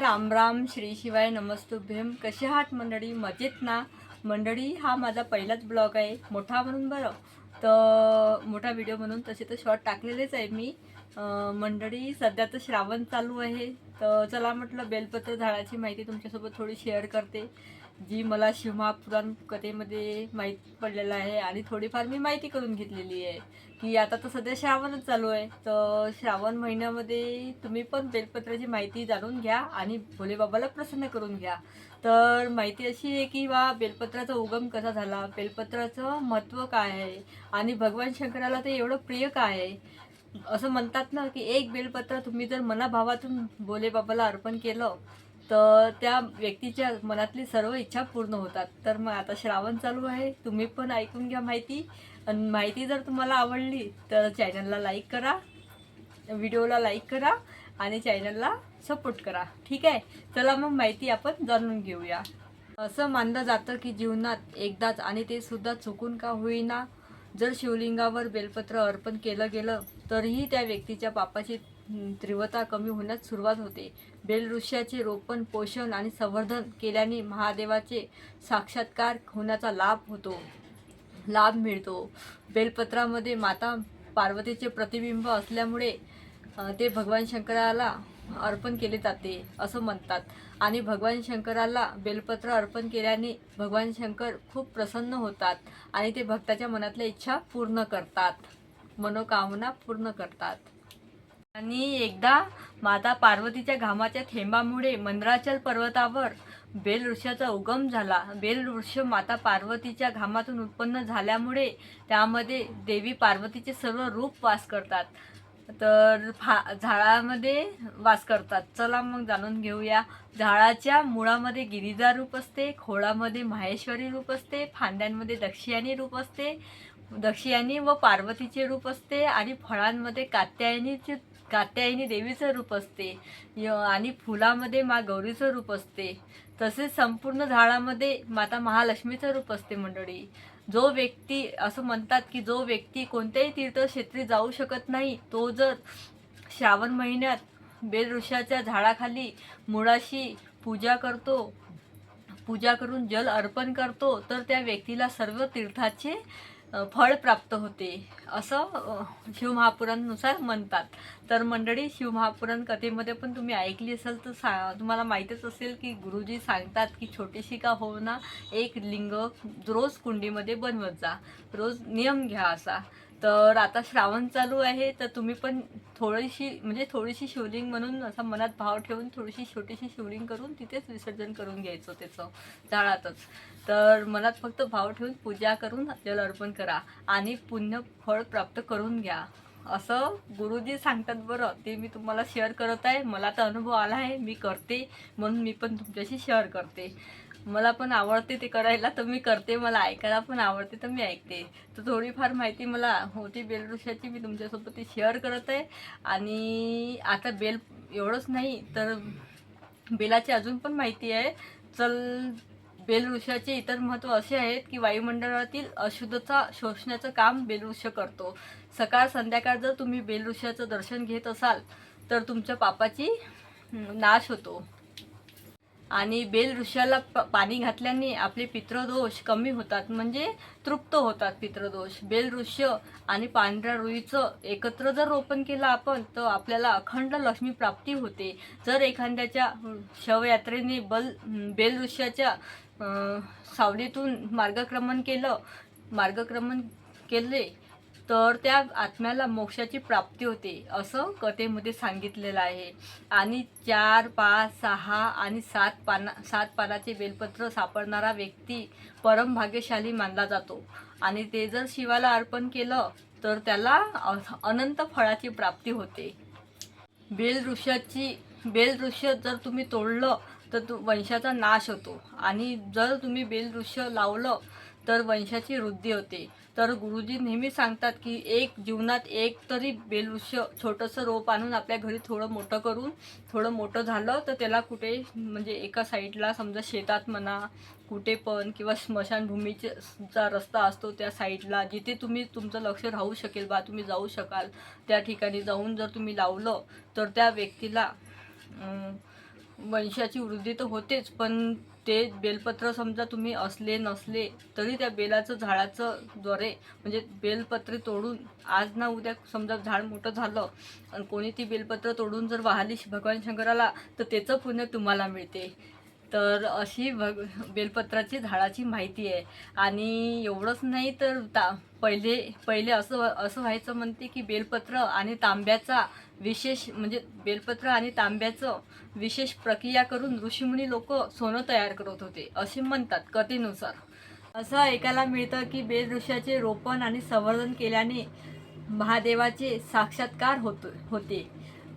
राम राम श्री शिवाय नमस्तुभ्यम कसे आहात मंडळी? मजेत ना? मंडळी हा माझा पहिलाच ब्लॉग आहे. मोठा म्हणून बरं. तर मोठा व्हिडिओ म्हणून तसे तर शॉर्ट टाकलेलेच आहे मी. मंडळी सध्या तर श्रावण चालू आहे. तर चला म्हटलं बेलपत्र झाडाची माहिती तुमच्यासोबत थोडी शेअर करते. जी मला शिवमहापुराण कथेमध्ये माहीत पडलेलं आहे आणि थोडीफार मी माहिती करून घेतलेली आहे. की आता तर सध्या श्रावणच चालू आहे. तर श्रावण महिन्यामध्ये तुम्ही पण बेलपत्राची माहिती जाणून घ्या आणि भोलेबाबाला प्रसन्न करून घ्या. तर माहिती अशी आहे की वा बेलपत्राचा उगम कसा झाला? बेलपत्राचं महत्त्व काय आहे? आणि भगवान शंकराला ते एवढं प्रिय काय आहे? असं म्हणतात ना की एक बेलपत्र तुम्ही जर मनाभावातून भोलेबाबाला अर्पण केलं तर त्या व्यक्तीच्या मनातली सर्व इच्छा पूर्ण होतात. तर मग आता श्रावण चालू आहे. तुम्ही पण ऐकून घ्या माहिती. आणि माहिती जर तुम्हाला आवडली तर चॅनलला लाईक करा व्हिडिओला लाईक करा आणि चॅनलला सपोर्ट करा. ठीक आहे? चला मग माहिती आपण जाणून घेऊया. असं मानलं जातं की जीवनात एकदाच आणि ते सुद्धा चुकून का होईना. जर शिवलिंगावर बेलपत्र अर्पण केलं गेलं तरीही त्या व्यक्तीच्या पापाची तीव्रता कमी होण्यास सुरुवात होते. बेलवृक्षाचे रोपण पोषण आणि संवर्धन केल्याने महादेवाचे साक्षात्कार होण्याचा लाभ होतो लाभ मिळतो. बेलपत्रामध्ये माता पार्वतीचे प्रतिबिंब असल्यामुळे ते भगवान शंकराला अर्पण केले जाते असं म्हणतात. आणि भगवान शंकराला बेलपत्र अर्पण केल्याने भगवान शंकर खूप प्रसन्न होतात आणि ते भक्ताच्या मनातल्या इच्छा पूर्ण करतात. मनोकामना पूर्ण करतात. आणि एकदा माता पार्वतीच्या घामाच्या थेंबामुळे मंद्राचल पर्वतावर बेलवृक्षाचा उगम झाला. बेलवृक्ष माता पार्वतीच्या घामातून उत्पन्न झाल्यामुळे त्यामध्ये देवी पार्वतीचे सर्व रूप वास करतात. तर फा झाडामध्ये वास करतात. चला मग जाणून घेऊया. झाडाच्या मुळामध्ये गिरिजा रूप असते खोडामध्ये माहेश्वरी रूप असते फांद्यांमध्ये दक्षियानी रूप असते दक्षियानी व पार्वतीचे रूप असते आणि फळांमध्ये कात्यायनीचे कात्यायनी देवीचं रूप असते. य आणि फुलामध्ये मा गौरीचं रूप असते. तसेच संपूर्ण झाडामध्ये माता महालक्ष्मीचं रूप असते मंडळी. जो व्यक्ती असं म्हणतात की जो व्यक्ती कोणत्याही तीर्थक्षेत्री जाऊ शकत नाही तो जर श्रावण महिन्यात बेलवृक्षाच्या झाडाखाली मुळाशी पूजा करतो पूजा करून जल अर्पण करतो तर त्या व्यक्तीला सर्व तीर्थाचे फळ प्राप्त होते असं शिवमहापुराणनुसार म्हणतात. तर मंडळी शिवमहापुराण कथेमध्ये पण तुम्ही ऐकली असेल तर सा तुम्हाला माहीतच असेल की गुरुजी सांगतात की छोटीशी का हो ना एक लिंग रोज कुंडीमध्ये बनवत जा. रोज नियम घ्या असा. तर आता श्रावण चालू आहे तर तुम्ही पण थोडीशी म्हणजे थोडीशी शिवलिंग म्हणून असा मनात भाव ठेवून थोडीशी छोटीशी शिवलिंग करून तिथेच विसर्जन करून घ्यायचं त्याचं झाडातच तर मनात फक्त भाव ठेवून पूजा करून जल अर्पण करा आणि पुण्य फळ प्राप्त करून घ्या. असं गुरुजी सांगतात बरं ते मी तुम्हाला शेअर करत आहे. मला तर अनुभव आला आहे मी करते म्हणून मी पण तुमच्याशी शेअर करते. मला पण आवडते ते करायला तर मी करते. मला ऐकायला पण आवडते तर मी ऐकते. तर थोडीफार माहिती मला होती. बेलवृक्षाची मी तुमच्यासोबत ती शेअर करत आहे. आणि आता बेल एवढंच नाही तर बेलाची अजून पण माहिती आहे. चल बेलवृक्षाचे इतर महत्त्व असे आहेत की वायुमंडळातील अशुद्धता शोषण्याचं काम बेलवृक्ष करतो. सकाळ संध्याकाळ जर तुम्ही बेलवृक्षाचं दर्शन घेत असाल तर तुमच्या पापाची नाश होतो. आणि बेलवृक्षाला प पाणी घातल्याने आपले पितृदोष कमी होतात म्हणजे तृप्त होतात पितृदोष. बेलवृक्ष आणि पांढऱ्या रुईचं एकत्र जर रोपण केलं आपण तर आपल्याला अखंड लक्ष्मी प्राप्ती होते. जर एखाद्याच्या शवयात्रेने बल बेलवृक्षाच्या अं, सावलीतून मार्गक्रमण केलं मार्गक्रमण केले तर त्या आत्म्याला मोक्षाची प्राप्ती होते असं कथेमध्ये सांगितलेलं आहे. आणि चार पाच सहा आणि सात पाना सात पानाचे बेलपत्र सापडणारा व्यक्ती परम भाग्यशाली मानला जातो. आणि ते जर शिवाला अर्पण केलं तर त्याला अनंत फळाची प्राप्ती होते. बेलवृक्षाची बेलवृक्ष जर तुम्ही तोडलं तर तु वंशाचा नाश होतो. आणि जर तुम्ही बेलवृक्ष लावलं तर वंशाची वृद्धी होते. तर गुरुजी नेहमी सांगतात की एक जीवनात एक तरी बेलवृक्ष छोटंसं रोप आणून आपल्या घरी थोडं मोठं करून थोडं मोठं झालं तर त्याला कुठे म्हणजे एका साईडला समजा शेतात म्हणा कुठे पण किंवा स्मशानभूमीचे चा रस्ता असतो त्या साईडला जिथे तुम्ही तुमचं लक्ष राहू शकेल बा तुम्ही जाऊ शकाल. त्या ठिकाणी जाऊन जर तुम्ही लावलं तर त्या व्यक्तीला वंशाची वृद्धी तर होतेच पण ते बेलपत्र समजा तुम्ही असले नसले तरी त्या बेलाचं झाडाचं द्वारे म्हणजे बेलपत्रे तोडून आज ना उद्या समजा झाड मोठं झालं आणि कोणी ती बेलपत्र तोडून जर वाहली भगवान शंकराला तर त्याचं पुण्य तुम्हाला मिळते. तर अशी भग बेलपत्राची झाडाची माहिती आहे. आणि एवढंच नाही तर ता पहिले पहिले असं असं व्हायचं म्हणते की बेलपत्र आणि तांब्याचा विशेष म्हणजे बेलपत्र आणि तांब्याचं विशेष प्रक्रिया करून ऋषीमुनी लोक सोनं तयार करत होते असे म्हणतात कथेनुसार. असं ऐकायला मिळतं की बेल रोपण आणि संवर्धन केल्याने महादेवाचे साक्षात्कार होतो होते.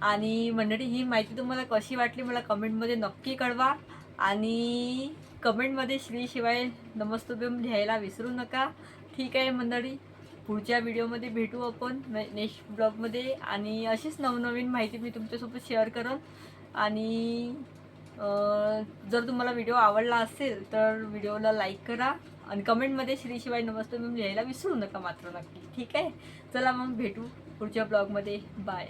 आणि मंडळी ही माहिती तुम्हाला कशी वाटली मला कमेंटमध्ये नक्की कळवा. आणि कमेंटमध्ये श्री शिवाय नमस्तुभ्यम लिहायला विसरू नका. ठीक आहे मंडळी पुढच्या व्हिडिओमध्ये भेटू आपण नेक्स्ट ब्लॉगमध्ये आणि अशीच नवनवीन माहिती मी तुमच्यासोबत शेअर करन. आणि जर तुम्हाला व्हिडिओ आवडला असेल तर व्हिडिओला लाईक करा. आणि कमेंटमध्ये श्री शिवाय नमस्तुभ्यम लिहायला विसरू नका मात्र नक्की. ठीक आहे? चला मग भेटू पुढच्या ब्लॉगमध्ये बाय